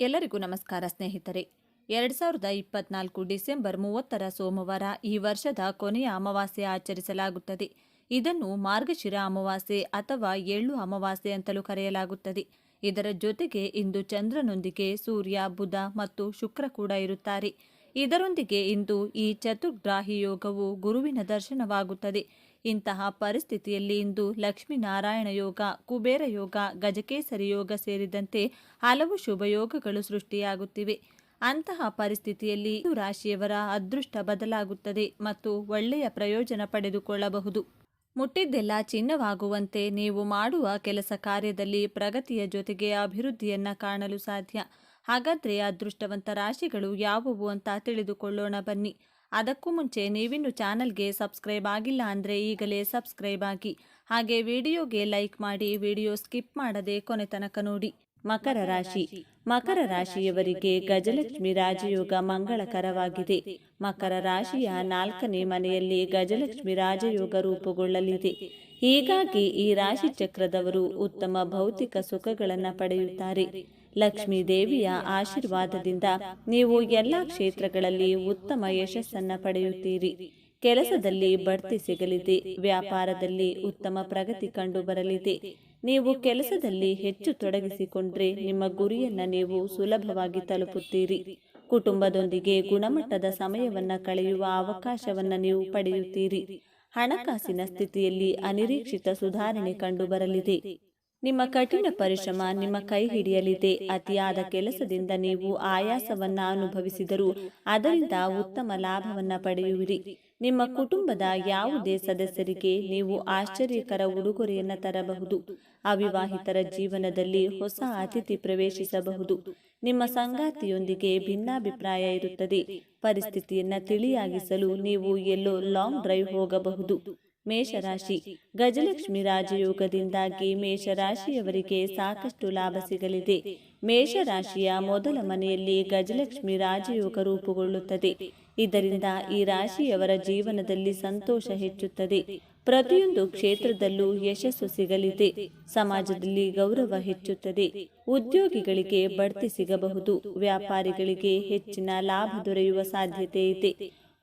ಎಲ್ಲರಿಗೂ ನಮಸ್ಕಾರ ಸ್ನೇಹಿತರೆ. ಎರಡ್ ಸಾವಿರದ ಇಪ್ಪತ್ನಾಲ್ಕು ಡಿಸೆಂಬರ್ ಮೂವತ್ತರ ಸೋಮವಾರ ಈ ವರ್ಷದ ಕೊನೆಯ ಅಮಾವಾಸ್ಯೆ ಆಚರಿಸಲಾಗುತ್ತದೆ. ಇದನ್ನು ಮಾರ್ಗಶಿರ ಅಮಾವಾಸ್ಯೆ ಅಥವಾ ಎಳ್ಳು ಅಮಾವಾಸ್ಯೆ ಅಂತಲೂ ಕರೆಯಲಾಗುತ್ತದೆ. ಇದರ ಜೊತೆಗೆ ಇಂದು ಚಂದ್ರನೊಂದಿಗೆ ಸೂರ್ಯ, ಬುಧ ಮತ್ತು ಶುಕ್ರ ಕೂಡ ಇರುತ್ತಾರೆ. ಇದರೊಂದಿಗೆ ಇಂದು ಈ ಚತುರ್ಗ್ರಾಹಿ ಯೋಗವು ಗುರುವಿನ ದರ್ಶನವಾಗುತ್ತದೆ. ಇಂತಹ ಪರಿಸ್ಥಿತಿಯಲ್ಲಿ ಇಂದು ಲಕ್ಷ್ಮೀನಾರಾಯಣ ಯೋಗ, ಕುಬೇರ ಯೋಗ, ಗಜಕೇಸರಿ ಯೋಗ ಸೇರಿದಂತೆ ಹಲವು ಶುಭ ಯೋಗಗಳು ಸೃಷ್ಟಿಯಾಗುತ್ತಿವೆ. ಅಂತಹ ಪರಿಸ್ಥಿತಿಯಲ್ಲಿ ಇದು ರಾಶಿಯವರ ಅದೃಷ್ಟ ಬದಲಾಗುತ್ತದೆ ಮತ್ತು ಒಳ್ಳೆಯ ಪ್ರಯೋಜನ ಪಡೆದುಕೊಳ್ಳಬಹುದು. ಮುಟ್ಟಿದ್ದೆಲ್ಲ ಚಿನ್ನವಾಗುವಂತೆ ನೀವು ಮಾಡುವ ಕೆಲಸ ಕಾರ್ಯದಲ್ಲಿ ಪ್ರಗತಿಯ ಜೊತೆಗೆ ಅಭಿವೃದ್ಧಿಯನ್ನ ಕಾಣಲು ಸಾಧ್ಯ. ಹಾಗಾದ್ರೆ ಅದೃಷ್ಟವಂತ ರಾಶಿಗಳು ಯಾವುವು ಅಂತ ತಿಳಿದುಕೊಳ್ಳೋಣ ಬನ್ನಿ. ಅದಕ್ಕೂ ಮುಂಚೆ ನೀವಿನ್ನು ಚಾನಲ್ಗೆ ಸಬ್ಸ್ಕ್ರೈಬ್ ಆಗಿಲ್ಲ ಅಂದರೆ ಈಗಲೇ ಸಬ್ಸ್ಕ್ರೈಬ್ ಆಗಿ. ಹಾಗೆ ವಿಡಿಯೋಗೆ ಲೈಕ್ ಮಾಡಿ ವಿಡಿಯೋ ಸ್ಕಿಪ್ ಮಾಡದೆ ಕೊನೆ ತನಕ ನೋಡಿ. ಮಕರ ರಾಶಿ. ಮಕರ ರಾಶಿಯವರಿಗೆ ಗಜಲಕ್ಷ್ಮಿ ರಾಜಯೋಗ ಮಂಗಳಕರವಾಗಿದೆ. ಮಕರ ರಾಶಿಯ ನಾಲ್ಕನೇ ಮನೆಯಲ್ಲಿ ಗಜಲಕ್ಷ್ಮಿ ರಾಜಯೋಗ ರೂಪುಗೊಳ್ಳಲಿದೆ. ಹೀಗಾಗಿ ಈ ರಾಶಿ ಚಕ್ರದವರು ಉತ್ತಮ ಭೌತಿಕ ಸುಖಗಳನ್ನು ಪಡೆಯುತ್ತಾರೆ. ಲಕ್ಷ್ಮೀ ದೇವಿಯ ಆಶೀರ್ವಾದದಿಂದ ನೀವು ಎಲ್ಲ ಕ್ಷೇತ್ರಗಳಲ್ಲಿ ಉತ್ತಮ ಯಶಸ್ಸನ್ನು ಪಡೆಯುತ್ತೀರಿ. ಕೆಲಸದಲ್ಲಿ ಬಡ್ತಿ ಸಿಗಲಿದೆ. ವ್ಯಾಪಾರದಲ್ಲಿ ಉತ್ತಮ ಪ್ರಗತಿ ಕಂಡು ಬರಲಿದೆ. ನೀವು ಕೆಲಸದಲ್ಲಿ ಹೆಚ್ಚು ತೊಡಗಿಸಿಕೊಂಡ್ರೆ ನಿಮ್ಮ ಗುರಿಯನ್ನು ನೀವು ಸುಲಭವಾಗಿ ತಲುಪುತ್ತೀರಿ. ಕುಟುಂಬದೊಂದಿಗೆ ಗುಣಮಟ್ಟದ ಸಮಯವನ್ನು ಕಳೆಯುವ ಅವಕಾಶವನ್ನು ನೀವು ಪಡೆಯುತ್ತೀರಿ. ಹಣಕಾಸಿನ ಸ್ಥಿತಿಯಲ್ಲಿ ಅನಿರೀಕ್ಷಿತ ಸುಧಾರಣೆ ಕಂಡು ಬರಲಿದೆ. ನಿಮ್ಮ ಕಠಿಣ ಪರಿಶ್ರಮ ನಿಮ್ಮ ಕೈ ಹಿಡಿಯಲಿದೆ. ಅತಿಯಾದ ಕೆಲಸದಿಂದ ನೀವು ಆಯಾಸವನ್ನ ಅನುಭವಿಸಿದರೂ ಅದರಿಂದ ಉತ್ತಮ ಲಾಭವನ್ನ ಪಡೆಯುವಿರಿ. ನಿಮ್ಮ ಕುಟುಂಬದ ಯಾವುದೇ ಸದಸ್ಯರಿಗೆ ನೀವು ಆಶ್ಚರ್ಯಕರ ಉಡುಗೊರೆಯನ್ನ ತರಬಹುದು. ಅವಿವಾಹಿತರ ಜೀವನದಲ್ಲಿ ಹೊಸ ಅತಿಥಿ ಪ್ರವೇಶಿಸಬಹುದು. ನಿಮ್ಮ ಸಂಗಾತಿಯೊಂದಿಗೆ ಭಿನ್ನಾಭಿಪ್ರಾಯ ಇರುತ್ತದೆ. ಪರಿಸ್ಥಿತಿಯನ್ನ ತಿಳಿಯಾಗಿಸಲು ನೀವು ಎಲ್ಲೋ ಲಾಂಗ್ ಡ್ರೈವ್ ಹೋಗಬಹುದು. ಮೇಷರಾಶಿ. ಗಜಲಕ್ಷ್ಮಿ ರಾಜಯೋಗದಿಂದಾಗಿ ಮೇಷರಾಶಿಯವರಿಗೆ ಸಾಕಷ್ಟು ಲಾಭ ಸಿಗಲಿದೆ. ಮೇಷರಾಶಿಯ ಮೊದಲ ಮನೆಯಲ್ಲಿ ಗಜಲಕ್ಷ್ಮಿ ರಾಜಯೋಗ ರೂಪುಗೊಳ್ಳುತ್ತದೆ. ಇದರಿಂದ ಈ ರಾಶಿಯವರ ಜೀವನದಲ್ಲಿ ಸಂತೋಷ ಹೆಚ್ಚುತ್ತದೆ. ಪ್ರತಿಯೊಂದು ಕ್ಷೇತ್ರದಲ್ಲೂ ಯಶಸ್ಸು ಸಿಗಲಿದೆ. ಸಮಾಜದಲ್ಲಿ ಗೌರವ ಹೆಚ್ಚುತ್ತದೆ. ಉದ್ಯೋಗಿಗಳಿಗೆ ಬಡ್ತಿ ಸಿಗಬಹುದು. ವ್ಯಾಪಾರಿಗಳಿಗೆ ಹೆಚ್ಚಿನ ಲಾಭ ದೊರೆಯುವ ಸಾಧ್ಯತೆ ಇದೆ.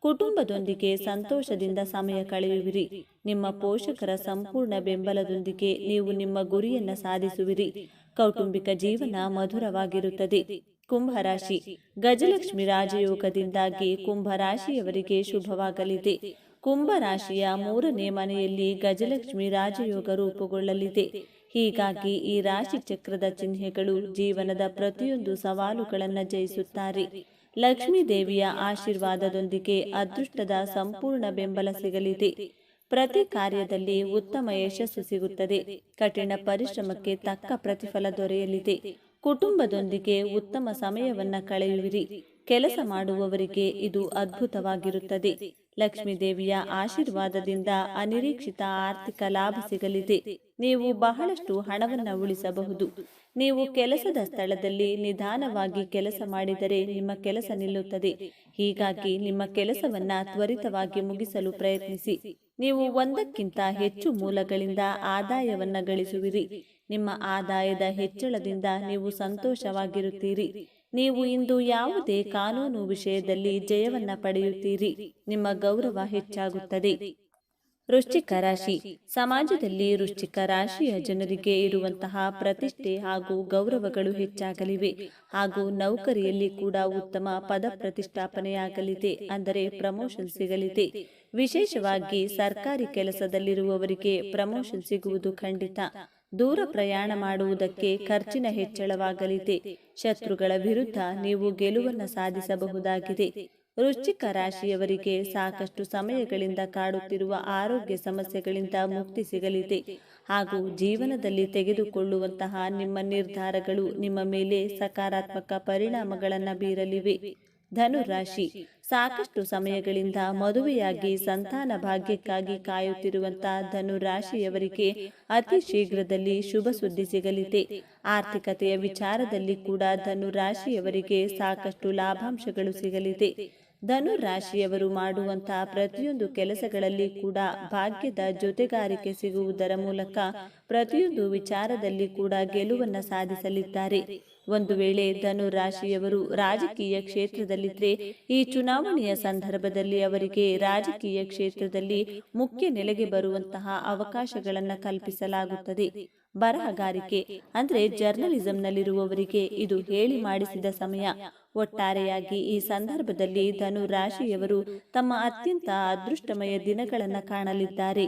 ಕುಟುಂಬದೊಂದಿಗೆ ಸಂತೋಷದಿಂದ ಸಮಯ ಕಳೆಯುವಿರಿ. ನಿಮ್ಮ ಪೋಷಕರ ಸಂಪೂರ್ಣ ಬೆಂಬಲದೊಂದಿಗೆ ನೀವು ನಿಮ್ಮ ಗುರಿಯನ್ನ ಸಾಧಿಸುವಿರಿ. ಕೌಟುಂಬಿಕ ಜೀವನ ಮಧುರವಾಗಿರುತ್ತದೆ. ಕುಂಭರಾಶಿ. ಗಜಲಕ್ಷ್ಮಿ ರಾಜಯೋಗದಿಂದಾಗಿ ಕುಂಭರಾಶಿಯವರಿಗೆ ಶುಭವಾಗಲಿದೆ. ಕುಂಭರಾಶಿಯ ಮೂರನೇ ಮನೆಯಲ್ಲಿ ಗಜಲಕ್ಷ್ಮಿ ರಾಜಯೋಗ ರೂಪುಗೊಳ್ಳಲಿದೆ. ಹೀಗಾಗಿ ಈ ರಾಶಿ ಚಕ್ರದ ಚಿಹ್ನೆಗಳು ಜೀವನದ ಪ್ರತಿಯೊಂದು ಸವಾಲುಗಳನ್ನು ಜಯಿಸುತ್ತಾರೆ. ಲಕ್ಷ್ಮೀ ದೇವಿಯ ಆಶೀರ್ವಾದದೊಂದಿಗೆ ಅದೃಷ್ಟದ ಸಂಪೂರ್ಣ ಬೆಂಬಲ ಸಿಗಲಿದೆ. ಪ್ರತಿ ಕಾರ್ಯದಲ್ಲಿ ಉತ್ತಮ ಯಶಸ್ಸು ಸಿಗುತ್ತದೆ. ಕಠಿಣ ಪರಿಶ್ರಮಕ್ಕೆ ತಕ್ಕ ಪ್ರತಿಫಲ ದೊರೆಯಲಿದೆ. ಕುಟುಂಬದೊಂದಿಗೆ ಉತ್ತಮ ಸಮಯವನ್ನ ಕಳೆಯುವಿರಿ. ಕೆಲಸ ಮಾಡುವವರಿಗೆ ಇದು ಅದ್ಭುತವಾಗಿರುತ್ತದೆ. ಲಕ್ಷ್ಮೀ ದೇವಿಯ ಆಶೀರ್ವಾದದಿಂದ ಅನಿರೀಕ್ಷಿತ ಆರ್ಥಿಕ ಲಾಭ ಸಿಗಲಿದೆ. ನೀವು ಬಹಳಷ್ಟು ಹಣವನ್ನು ಉಳಿಸಬಹುದು. ನೀವು ಕೆಲಸದ ಸ್ಥಳದಲ್ಲಿ ನಿಧಾನವಾಗಿ ಕೆಲಸ ಮಾಡಿದರೆ ನಿಮ್ಮ ಕೆಲಸ ನಿಲ್ಲುತ್ತದೆ. ಹೀಗಾಗಿ ನಿಮ್ಮ ಕೆಲಸವನ್ನ ತ್ವರಿತವಾಗಿ ಮುಗಿಸಲು ಪ್ರಯತ್ನಿಸಿ. ನೀವು ಒಂದಕ್ಕಿಂತ ಹೆಚ್ಚು ಮೂಲಗಳಿಂದ ಆದಾಯವನ್ನ ಗಳಿಸುವಿರಿ. ನಿಮ್ಮ ಆದಾಯದ ಹೆಚ್ಚಳದಿಂದ ನೀವು ಸಂತೋಷವಾಗಿರುತ್ತೀರಿ. ನೀವು ಇಂದು ಯಾವುದೇ ಕಾನೂನು ವಿಷಯದಲ್ಲಿ ಜಯವನ್ನ ಪಡೆಯುತ್ತೀರಿ. ನಿಮ್ಮ ಗೌರವ ಹೆಚ್ಚಾಗುತ್ತದೆ. ವೃಶ್ಚಿಕ ರಾಶಿ. ಸಮಾಜದಲ್ಲಿ ವೃಶ್ಚಿಕ ರಾಶಿಯ ಜನರಿಗೆ ಇರುವಂತಹ ಪ್ರತಿಷ್ಠೆ ಹಾಗೂ ಗೌರವಗಳು ಹೆಚ್ಚಾಗಲಿವೆ. ಹಾಗೂ ನೌಕರಿಯಲ್ಲಿ ಕೂಡ ಉತ್ತಮ ಪದ ಪ್ರತಿಷ್ಠಾಪನೆಯಾಗಲಿದೆ. ಅಂದರೆ ಪ್ರಮೋಷನ್ ಸಿಗಲಿದೆ. ವಿಶೇಷವಾಗಿ ಸರ್ಕಾರಿ ಕೆಲಸದಲ್ಲಿರುವವರಿಗೆ ಪ್ರಮೋಷನ್ ಸಿಗುವುದು ಖಂಡಿತ. ದೂರ ಪ್ರಯಾಣ ಮಾಡುವುದಕ್ಕೆ ಖರ್ಚಿನ ಹೆಚ್ಚಳವಾಗಲಿದೆ. ಶತ್ರುಗಳ ವಿರುದ್ಧ ನೀವು ಗೆಲುವನ್ನು ಸಾಧಿಸಬಹುದಾಗಿದೆ. ವೃಶ್ಚಿಕ ರಾಶಿಯವರಿಗೆ ಸಾಕಷ್ಟು ಸಮಯಗಳಿಂದ ಕಾಡುತ್ತಿರುವ ಆರೋಗ್ಯ ಸಮಸ್ಯೆಗಳಿಂದ ಮುಕ್ತಿ ಸಿಗಲಿದೆ. ಹಾಗೂ ಜೀವನದಲ್ಲಿ ತೆಗೆದುಕೊಳ್ಳುವಂತಹ ನಿಮ್ಮ ನಿರ್ಧಾರಗಳು ನಿಮ್ಮ ಮೇಲೆ ಸಕಾರಾತ್ಮಕ ಪರಿಣಾಮಗಳನ್ನು ಬೀರಲಿವೆ. ಧನುರಾಶಿ ಸಾಕಷ್ಟು ಸಮಯಗಳಿಂದ ಮದುವೆಯಾಗಿ ಸಂತಾನ ಭಾಗ್ಯಕ್ಕಾಗಿ ಕಾಯುತ್ತಿರುವಂತಹ ಧನುರಾಶಿಯವರಿಗೆ ಅತಿ ಶೀಘ್ರದಲ್ಲಿ ಶುಭ ಸುದ್ದಿ ಸಿಗಲಿದೆ. ಆರ್ಥಿಕತೆಯ ವಿಚಾರದಲ್ಲಿ ಕೂಡ ಧನುರಾಶಿಯವರಿಗೆ ಸಾಕಷ್ಟು ಲಾಭಾಂಶಗಳು ಸಿಗಲಿದೆ. ಧನು ರಾಶಿಯವರು ಮಾಡುವಂತಹ ಪ್ರತಿಯೊಂದು ಕೆಲಸಗಳಲ್ಲಿ ಕೂಡ ಭಾಗ್ಯದ ಜೊತೆಗಾರಿಕೆ ಸಿಗುವುದರ ಮೂಲಕ ಪ್ರತಿಯೊಂದು ವಿಚಾರದಲ್ಲಿ ಕೂಡ ಗೆಲುವನ್ನು ಸಾಧಿಸಲಿದ್ದಾರೆ. ಒಂದು ವೇಳೆ ಧನು ರಾಶಿಯವರು ರಾಜಕೀಯ ಕ್ಷೇತ್ರದಲ್ಲಿದ್ದರೆ ಈ ಚುನಾವಣೆಯ ಸಂದರ್ಭದಲ್ಲಿ ಅವರಿಗೆ ರಾಜಕೀಯ ಕ್ಷೇತ್ರದಲ್ಲಿ ಮುಖ್ಯ ನೆಲೆಗೆ ಬರುವಂತಹ ಅವಕಾಶಗಳನ್ನು ಕಲ್ಪಿಸಲಾಗುತ್ತದೆ. ಬರಹಗಾರಿಕೆ ಅಂದರೆ ಜರ್ನಲಿಸಂನಲ್ಲಿರುವವರಿಗೆ ಇದು ಹೇಳಿ ಮಾಡಿಸಿದ ಸಮಯ. ಒಟ್ಟಾರೆಯಾಗಿ ಈ ಸಂದರ್ಭದಲ್ಲಿ ಧನು ರಾಶಿಯವರು ತಮ್ಮ ಅತ್ಯಂತ ಅದೃಷ್ಟಮಯ ದಿನಗಳನ್ನು ಕಾಣಲಿದ್ದಾರೆ.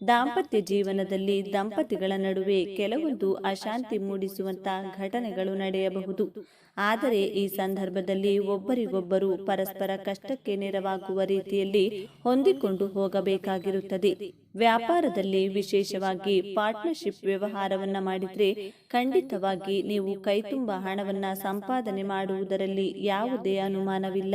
ದಾಂಪತ್ಯ ಜೀವನದಲ್ಲಿ ದಂಪತಿಗಳ ನಡುವೆ ಕೆಲವೊಂದು ಅಶಾಂತಿ ಮೂಡಿಸುವಂತಹ ಘಟನೆಗಳು ನಡೆಯಬಹುದು. ಆದರೆ ಈ ಸಂದರ್ಭದಲ್ಲಿ ಒಬ್ಬರಿಗೊಬ್ಬರು ಪರಸ್ಪರ ಕಷ್ಟಕ್ಕೆ ನೆರವಾಗುವ ರೀತಿಯಲ್ಲಿ ಹೊಂದಿಕೊಂಡು ಹೋಗಬೇಕಾಗಿರುತ್ತದೆ. ವ್ಯಾಪಾರದಲ್ಲಿ ವಿಶೇಷವಾಗಿ ಪಾರ್ಟ್ನರ್ಶಿಪ್ ವ್ಯವಹಾರವನ್ನ ಮಾಡಿದ್ರೆ ಖಂಡಿತವಾಗಿ ನೀವು ಕೈತುಂಬ ಹಣವನ್ನ ಸಂಪಾದನೆ ಮಾಡುವುದರಲ್ಲಿ ಯಾವುದೇ ಅನುಮಾನವಿಲ್ಲ.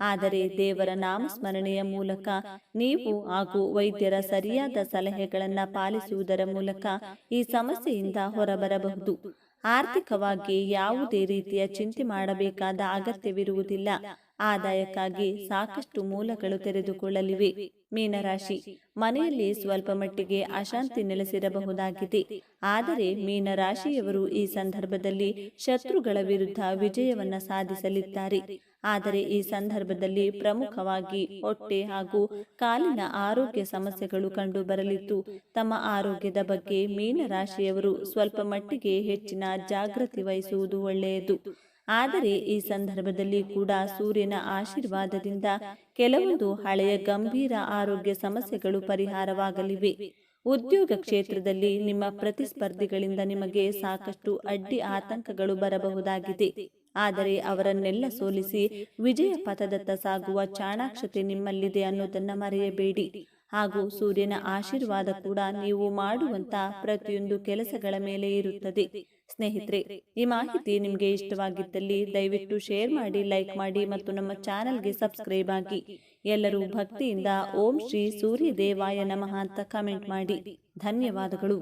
ಆದರೆ ದೇವರ ನಾಮಸ್ಮರಣೆಯ ಮೂಲಕ ನೀವು ಹಾಗೂ ವೈದ್ಯರ ಸರಿಯಾದ ಸಲಹೆಗಳನ್ನು ಪಾಲಿಸುವುದರ ಮೂಲಕ ಈ ಸಮಸ್ಯೆಯಿಂದ ಹೊರಬರಬಹುದು. ಆರ್ಥಿಕವಾಗಿ ಯಾವುದೇ ರೀತಿಯ ಚಿಂತೆ ಮಾಡಬೇಕಾದ ಅಗತ್ಯವಿರುವುದಿಲ್ಲ. ಆದಾಯಕ್ಕಾಗಿ ಸಾಕಷ್ಟು ಮೂಲಗಳು ತೆರೆದುಕೊಳ್ಳಲಿವೆ. ಮೀನರಾಶಿ. ಮನೆಯಲ್ಲಿ ಸ್ವಲ್ಪ ಮಟ್ಟಿಗೆ ಅಶಾಂತಿ ನೆಲೆಸಿರಬಹುದಾಗಿದೆ. ಆದರೆ ಮೀನರಾಶಿಯವರು ಈ ಸಂದರ್ಭದಲ್ಲಿ ಶತ್ರುಗಳ ವಿರುದ್ಧ ವಿಜಯವನ್ನ ಸಾಧಿಸಲಿದ್ದಾರೆ. ಆದರೆ ಈ ಸಂದರ್ಭದಲ್ಲಿ ಪ್ರಮುಖವಾಗಿ ಹೊಟ್ಟೆ ಹಾಗೂ ಕಾಲಿನ ಆರೋಗ್ಯ ಸಮಸ್ಯೆಗಳು ಕಂಡು ಬರಲಿದ್ದು, ತಮ್ಮ ಆರೋಗ್ಯದ ಬಗ್ಗೆ ಮೀನರಾಶಿಯವರು ಸ್ವಲ್ಪ ಮಟ್ಟಿಗೆ ಹೆಚ್ಚಿನ ಜಾಗೃತಿ ವಹಿಸುವುದು ಒಳ್ಳೆಯದು. ಆದರೆ ಈ ಸಂದರ್ಭದಲ್ಲಿ ಕೂಡ ಸೂರ್ಯನ ಆಶೀರ್ವಾದದಿಂದ ಕೆಲವೊಂದು ಹಳೆಯ ಗಂಭೀರ ಆರೋಗ್ಯ ಸಮಸ್ಯೆಗಳು ಪರಿಹಾರವಾಗಲಿವೆ. ಉದ್ಯೋಗ ಕ್ಷೇತ್ರದಲ್ಲಿ ನಿಮ್ಮ ಪ್ರತಿಸ್ಪರ್ಧಿಗಳಿಂದ ನಿಮಗೆ ಸಾಕಷ್ಟು ಅಡ್ಡಿ ಆತಂಕಗಳು ಬರಬಹುದಾಗಿದೆ. ಆದರೆ ಅವರನ್ನೆಲ್ಲ ಸೋಲಿಸಿ ವಿಜಯ ಪಥದತ್ತ ಸಾಗುವ ಚಾಣಾಕ್ಷತೆ ನಿಮ್ಮಲ್ಲಿದೆ ಅನ್ನೋದನ್ನ ಮರೆಯಬೇಡಿ. ಹಾಗೂ ಸೂರ್ಯನ ಆಶೀರ್ವಾದ ಕೂಡ ನೀವು ಮಾಡುವಂತ ಪ್ರತಿಯೊಂದು ಕೆಲಸಗಳ ಮೇಲೆ ಇರುತ್ತದೆ. ಸ್ನೇಹಿತರೆ ಈ ಮಾಹಿತಿ ನಿಮಗೆ ಇಷ್ಟವಾಗಿದ್ದಲ್ಲಿ ದಯವಿಟ್ಟು ಶೇರ್ ಮಾಡಿ ಲೈಕ್ ಮಾಡಿ ಮತ್ತು ನಮ್ಮ ಚಾನೆಲ್ಗೆ ಸಬ್ಸ್ಕ್ರೈಬ್ ಆಗಿ ಎಲ್ಲರೂ ಭಕ್ತಿಯಿಂದ ಓಂ ಶ್ರೀ ಸೂರ್ಯ ದೇವಾಯ ನಮಃ ಅಂತ ಕಮೆಂಟ್ ಮಾಡಿ. ಧನ್ಯವಾದಗಳು.